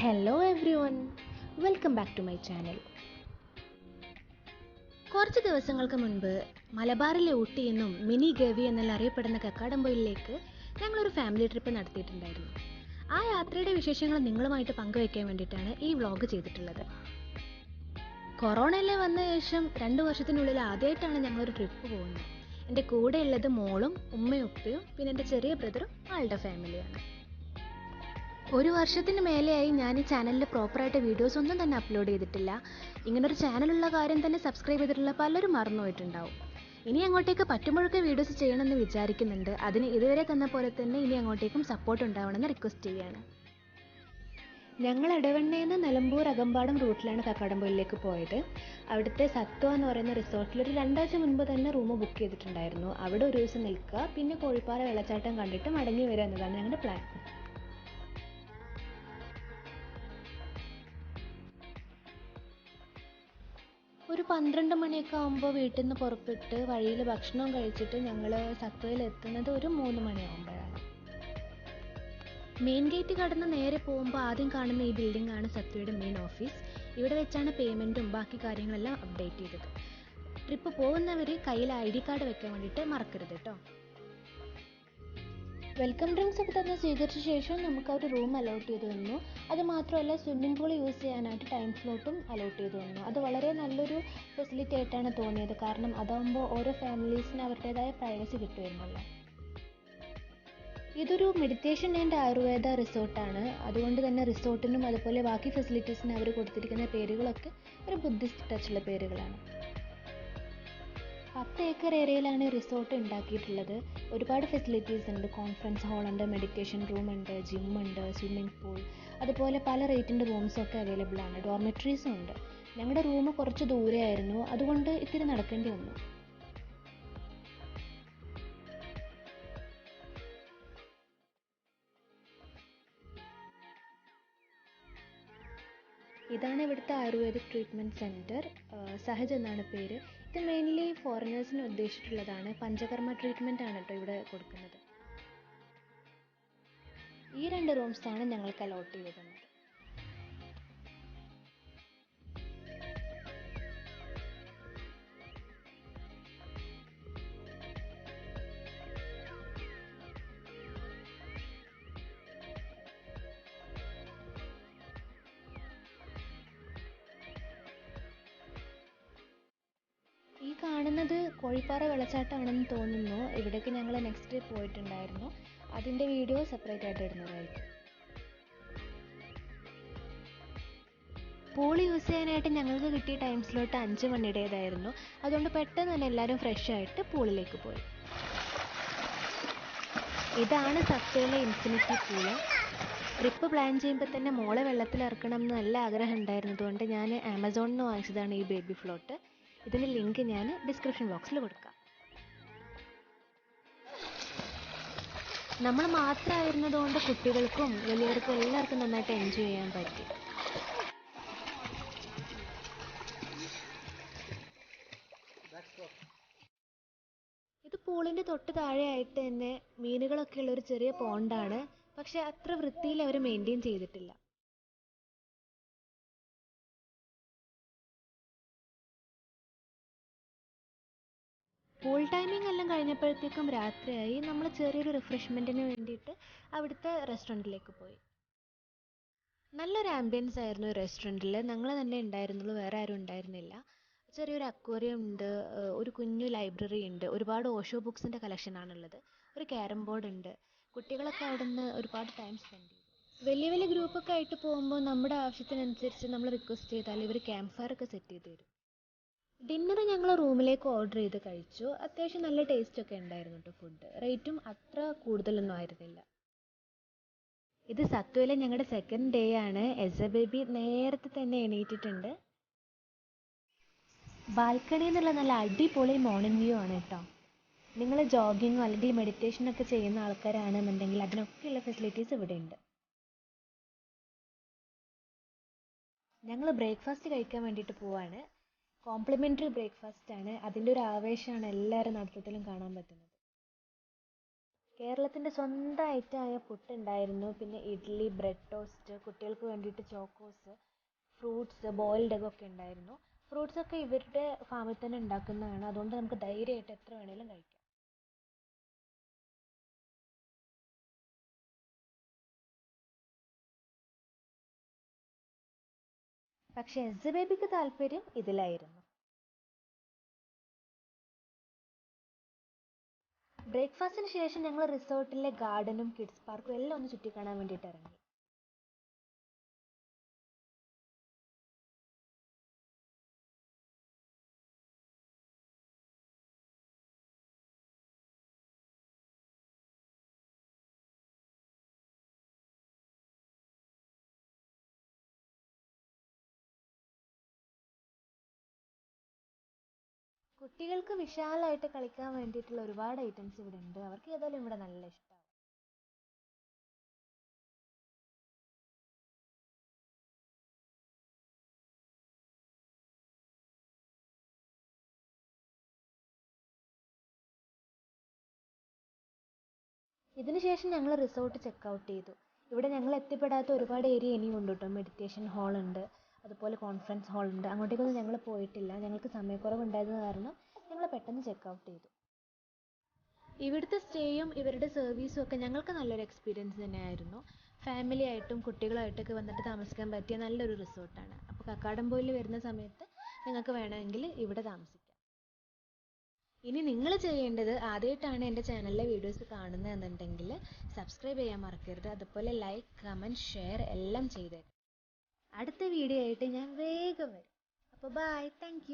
Hello everyone welcome back to my channel കുറച്ച് ദിവസങ്ങൾക്ക് മുൻപ് മലബാറിലെ ഊട്ടി എന്നും മിനി ഗവി എന്നെല്ലാം അറിയപ്പെടുന്ന കക്കാടംപൊയിലേക്ക് ഞങ്ങളൊരു ഫാമിലി ട്രിപ്പ് നടത്തിയിട്ടുണ്ടായിരുന്നു. ആ യാത്രയുടെ വിശേഷങ്ങൾ നിങ്ങളുമായിട്ട് പങ്കുവയ്ക്കാൻ വേണ്ടിയിട്ടാണ് ഈ വ്ളോഗ് ചെയ്തിട്ടുള്ളത്. കൊറോണയിലെ വന്ന ശേഷം രണ്ട് വർഷത്തിനുള്ളിൽ ആദ്യമായിട്ടാണ് ഞങ്ങളൊരു ട്രിപ്പ് പോകുന്നത്. എന്റെ കൂടെയുള്ളത് മോളും ഉമ്മയും ഉപ്പയും പിന്നെ എന്റെ ചെറിയ ബ്രദറും ആളുടെ ഫാമിലിയാണ് ഒരു വർഷത്തിന് മേലെയായി ഞാൻ ഈ ചാനലിൽ പ്രോപ്പറായിട്ട് വീഡിയോസ് ഒന്നും തന്നെ അപ്ലോഡ് ചെയ്തിട്ടില്ല. ഇങ്ങനൊരു ചാനലുള്ള കാര്യം തന്നെ സബ്സ്ക്രൈബ് ചെയ്തിട്ടുള്ള പലരും മറന്നുപോയിട്ടുണ്ടാവും ഇനി അങ്ങോട്ടേക്ക് പറ്റുമ്പോഴൊക്കെ വീഡിയോസ് ചെയ്യണമെന്ന് വിചാരിക്കുന്നുണ്ട്. അതിന് ഇതുവരെ തന്ന പോലെ തന്നെ ഇനി അങ്ങോട്ടേക്കും സപ്പോർട്ട് ഉണ്ടാവണമെന്ന് റിക്വസ്റ്റ് ചെയ്യാണ് ഞങ്ങൾ ഇടവണ്ണയിൽ നിന്ന് നിലമ്പൂർ അകമ്പാടം റൂട്ടിലാണ് കക്കാടംപൊയിലേക്ക് പോയത്. അവിടുത്തെ സത്വ എന്ന് പറയുന്ന റിസോർട്ടിൽ ഒരു രണ്ടാഴ്ച മുൻപ് തന്നെ റൂം ബുക്ക് ചെയ്തിട്ടുണ്ടായിരുന്നു. അവിടെ ഒരു ദിവസം നിൽക്കുക പിന്നെ കോഴിപ്പാറ വെള്ളച്ചാട്ടം കണ്ടിട്ട് മടങ്ങി വരിക എന്നതാണ് ഞങ്ങളുടെ പ്ലാൻ ഒരു പന്ത്രണ്ട് മണിയൊക്കെ ആകുമ്പോൾ വീട്ടിൽ നിന്ന് പുറപ്പെട്ട് വഴിയിൽ ഭക്ഷണം കഴിച്ചിട്ട് ഞങ്ങൾ സത്വയിൽ എത്തുന്നത് ഒരു മൂന്ന് മണിയാകുമ്പോഴാണ് മെയിൻ ഗേറ്റ് കടന്ന് നേരെ പോകുമ്പോൾ ആദ്യം കാണുന്ന ഈ ബിൽഡിംഗ് ആണ് സത്വയുടെ മെയിൻ ഓഫീസ് ഇവിടെ വെച്ചാണ് പേയ്മെന്റും ബാക്കി കാര്യങ്ങളെല്ലാം അപ്ഡേറ്റ് ചെയ്തത്. ട്രിപ്പ് പോകുന്നവർ കയ്യിൽ ഐ ഡി കാർഡ് വെക്കാൻ വേണ്ടിയിട്ട് മറക്കരുത് കേട്ടോ വെൽക്കം ഡ്രിങ്ക്സ് ഒക്കെ തന്നെ സ്വീകരിച്ച ശേഷം നമുക്ക് അവർ റൂം അലോട്ട് ചെയ്ത് തന്നു. അത് മാത്രമല്ല സ്വിമ്മിംഗ് പൂൾ യൂസ് ചെയ്യാനായിട്ട് ടൈം സ്ലോട്ടും അലോട്ട് ചെയ്ത് തന്നു. അത് വളരെ നല്ലൊരു ഫെസിലിറ്റി ആയിട്ടാണ് തോന്നിയത്. കാരണം അതാകുമ്പോൾ ഓരോ ഫാമിലീസിന് അവരുടേതായ പ്രൈവസി കിട്ടുമായിരുന്നല്ലോ. ഇതൊരു മെഡിറ്റേഷൻ ആൻഡ് ആയുർവേദ റിസോർട്ടാണ് അതുകൊണ്ട് തന്നെ റിസോർട്ടിനും അതുപോലെ ബാക്കി ഫെസിലിറ്റീസിനും അവർ കൊടുത്തിരിക്കുന്ന പേരുകളൊക്കെ ഒരു ബുദ്ധിസ്റ്റ് ടച്ചുള്ള പേരുകളാണ്. പത്ത് ഏക്കർ ഏരിയയിലാണ് റിസോർട്ട് ഉണ്ടാക്കിയിട്ടുള്ളത്. ഒരുപാട് ഫെസിലിറ്റീസ് ഉണ്ട്. കോൺഫറൻസ് ഹാൾ ഉണ്ട് മെഡിറ്റേഷൻ റൂം ഉണ്ട് ജിം ഉണ്ട് സ്വിമ്മിംഗ് പൂൾ അതുപോലെ പല റേറ്റിന്റെ റൂംസും ഒക്കെ അവൈലബിൾ ആണ്. ഡോർമെട്രീസും ഉണ്ട്. ഞങ്ങളുടെ റൂം കുറച്ച് ദൂരെയായിരുന്നു. അതുകൊണ്ട് ഇത്തിരി നടക്കേണ്ടി വന്നു. ഇതാണ് ഇവിടുത്തെ ആയുർവേദിക് ട്രീറ്റ്മെന്റ് സെന്റർ സഹജ് എന്നാണ് പേര്. ഇത് മെയിൻലി ഫോറിനേഴ്സിന് ഉദ്ദേശിച്ചിട്ടുള്ളതാണ്. പഞ്ചകർമ്മ ട്രീറ്റ്മെന്റ് ആണ് കേട്ടോ ഇവിടെ കൊടുക്കുന്നത്. ഈ രണ്ട് റൂംസാണ് ഞങ്ങൾക്ക് അലോട്ട് ചെയ്ത് കാണുന്നത് കോഴിപ്പാറ വെള്ളച്ചാട്ടമാണെന്ന് തോന്നുന്നു. ഇവിടേക്ക് ഞങ്ങൾ നെക്സ്റ്റ് പോയിട്ടുണ്ടായിരുന്നു. അതിന്റെ വീഡിയോ സെപ്പറേറ്റ് ആയിട്ട് ഇടുന്നതായിരിക്കും. പൂൾ യൂസ് ചെയ്യാനായിട്ട് ഞങ്ങൾക്ക് കിട്ടിയ ടൈം സ്ലോട്ട് അഞ്ച് മണിയുടേതായിരുന്നു. അതുകൊണ്ട് പെട്ടെന്ന് തന്നെ എല്ലാവരും ഫ്രഷ് ആയിട്ട് പൂളിലേക്ക് പോയി. ഇതാണ് സത്യയിലെ ഇൻഫിനിറ്റി പൂൾ ട്രിപ്പ് പ്ലാൻ ചെയ്യുമ്പോൾ തന്നെ മോളെ വെള്ളത്തിൽ ഇറക്കണം എന്ന് നല്ല ആഗ്രഹം ഉണ്ടായിരുന്നതുകൊണ്ട് ഞാൻ ആമസോണിൽ നിന്ന് വാങ്ങിച്ചതാണ് ഈ ബേബി ഫ്ലോട്ട് ഇതിന്റെ ലിങ്ക് ഞാൻ ഡിസ്ക്രിപ്ഷൻ ബോക്സിൽ കൊടുക്കാം. നമ്മൾ മാത്രമായിരുന്നതുകൊണ്ട് കുട്ടികൾക്കും വലിയവർക്കും എല്ലാവർക്കും നന്നായിട്ട് എൻജോയ് ചെയ്യാൻ പറ്റി. ഇത് പൂളിന്റെ തൊട്ട് താഴെയായിട്ട് തന്നെ മീനുകളൊക്കെ ഉള്ള ഒരു ചെറിയ പോണ്ടാണ് പക്ഷെ അത്ര വൃത്തിയിൽ അവർ മെയിന്റെയിൻ ചെയ്തിട്ടില്ല. പൂൾ ടൈമിംഗ് എല്ലാം കഴിഞ്ഞപ്പോഴത്തേക്കും രാത്രിയായി. നമ്മൾ ചെറിയൊരു റിഫ്രഷ്മെന്റിന് വേണ്ടിയിട്ട് അവിടുത്തെ റെസ്റ്റോറന്റിലേക്ക് പോയി. നല്ലൊരു ആംബിയൻസ് ആയിരുന്നു റെസ്റ്റോറന്റിൽ ഞങ്ങൾ തന്നെ ഉണ്ടായിരുന്നുള്ളൂ വേറെ ആരും ഉണ്ടായിരുന്നില്ല. ചെറിയൊരു അക്വേറിയം ഉണ്ട് ഒരു കുഞ്ഞു ലൈബ്രറി ഉണ്ട്. ഒരുപാട് ഓഷോ ബുക്സിന്റെ കളക്ഷനാണുള്ളത് ഒരു ക്യാരം ബോർഡ് ഉണ്ട്. കുട്ടികളൊക്കെ അവിടെ നിന്ന് ഒരുപാട് ടൈം സ്പെൻഡ് ചെയ്തു. വലിയ വലിയ ഗ്രൂപ്പൊക്കെ ആയിട്ട് പോകുമ്പോൾ നമ്മുടെ ആവശ്യത്തിനനുസരിച്ച് നമ്മൾ റിക്വസ്റ്റ് ചെയ്താൽ ഇവർ ക്യാമ്പ് ഫയർ ഒക്കെ സെറ്റ് ചെയ്ത് തരും. ഡിന്നർ ഞങ്ങൾ റൂമിലേക്ക് ഓർഡർ ചെയ്ത് കഴിച്ചു. അത്യാവശ്യം നല്ല ടേസ്റ്റ് ഒക്കെ ഉണ്ടായിരുന്നു കേട്ടോ ഫുഡ് റേറ്റും അത്ര കൂടുതലൊന്നും ആയിരുന്നില്ല. ഇത് സത്വയിലെ ഞങ്ങളുടെ സെക്കൻഡ് ഡേ ആണ്. എസ ബേബി നേരത്തെ തന്നെ എണീറ്റിട്ടുണ്ട്. ബാൽക്കണി എന്നുള്ള നല്ല അടിപൊളി മോർണിംഗ് വ്യൂ ആണ് കേട്ടോ നിങ്ങൾ ജോഗിങ്ങോ അല്ലെങ്കിൽ മെഡിറ്റേഷൻ ഒക്കെ ചെയ്യുന്ന ആൾക്കാരാണെന്നുണ്ടെങ്കിൽ അതിനൊക്കെയുള്ള ഫെസിലിറ്റീസ് ഇവിടെ ഉണ്ട് ഞങ്ങൾ ബ്രേക്ക്ഫാസ്റ്റ് കഴിക്കാൻ വേണ്ടിയിട്ട് പോവാണ്. കോംപ്ലിമെന്ററി ബ്രേക്ക്ഫാസ്റ്റ് ആണ്. അതിന്റെ ഒരു ആവേശമാണ് എല്ലാവരുടെ നടത്തത്തിലും കാണാൻ പറ്റുന്നത്. കേരളത്തിന്റെ സ്വന്തം ഐറ്റമായ പുട്ടുണ്ടായിരുന്നു പിന്നെ ഇഡ്ഡലി ബ്രെഡ് ടോസ്റ്റ് കുട്ടികൾക്ക് വേണ്ടിയിട്ട് ചോക്കോസ് ഫ്രൂട്ട്സ് ബോയിൽഡ് എഗ്ഗ് ഒക്കെ ഉണ്ടായിരുന്നു. ഫ്രൂട്ട്സ് ഒക്കെ ഇവരുടെ ഫാമിൽ തന്നെ ഉണ്ടാക്കുന്നതാണ്. അതുകൊണ്ട് നമുക്ക് ധൈര്യമായിട്ട് എത്ര വേണേലും കഴിക്കാം. പക്ഷെ എസ് ബേബിക്ക് താല്പര്യം ഇതിലായിരുന്നു. ബ്രേക്ക്ഫാസ്റ്റിന് ശേഷം ഞങ്ങൾ റിസോർട്ടിലെ ഗാർഡനും കിഡ്സ് പാർക്കും എല്ലാം ഒന്ന് ചുറ്റിക്കാണാൻ വേണ്ടിയിട്ട് ഇറങ്ങി കുട്ടികൾക്ക് വിശാലമായിട്ട് കളിക്കാൻ വേണ്ടിയിട്ടുള്ള ഒരുപാട് ഐറ്റംസ് ഇവിടെ ഉണ്ട്. അവർക്ക് ഏതായാലും ഇവിടെ നല്ല ഇഷ്ടമാവും. ഇതിനുശേഷം ഞങ്ങൾ റിസോർട്ട് ചെക്ക് ഔട്ട് ചെയ്തു. ഇവിടെ ഞങ്ങൾ എത്തിപ്പെടാത്ത ഒരുപാട് ഏരിയ ഇനിയും ഉണ്ട് കേട്ടോ മെഡിറ്റേഷൻ ഹാൾ ഉണ്ട്. അതുപോലെ കോൺഫറൻസ് ഹാൾ ഉണ്ട്. അങ്ങോട്ടേക്കൊന്നും ഞങ്ങൾ പോയിട്ടില്ല. ഞങ്ങൾക്ക് സമയക്കുറവുണ്ടായിരുന്നത് കാരണം ഞങ്ങൾ പെട്ടെന്ന് ചെക്ക് ഔട്ട് ചെയ്തു. ഇവിടുത്തെ സ്റ്റേയും ഇവരുടെ സർവീസും ഒക്കെ ഞങ്ങൾക്ക് നല്ലൊരു എക്സ്പീരിയൻസ് തന്നെയായിരുന്നു. ഫാമിലി ആയിട്ടും കുട്ടികളായിട്ടൊക്കെ വന്നിട്ട് താമസിക്കാൻ പറ്റിയ നല്ലൊരു റിസോർട്ടാണ് അപ്പോൾ കക്കാടംപോയിൽ വരുന്ന സമയത്ത് നിങ്ങൾക്ക് വേണമെങ്കിൽ ഇവിടെ താമസിക്കാം. ഇനി നിങ്ങൾ ചെയ്യേണ്ടത് ആദ്യമായിട്ടാണ് എന്റെ ചാനലിലെ വീഡിയോസ് കാണുന്നതെന്നുണ്ടെങ്കിൽ സബ്സ്ക്രൈബ് ചെയ്യാൻ മറക്കരുത്. അതുപോലെ ലൈക്ക് കമന്റ് ഷെയർ എല്ലാം ചെയ്തേക്കും. അടുത്ത വീഡിയോ ആയിട്ട് ഞാൻ വേഗം വരും. അപ്പോൾ ബൈ താങ്ക്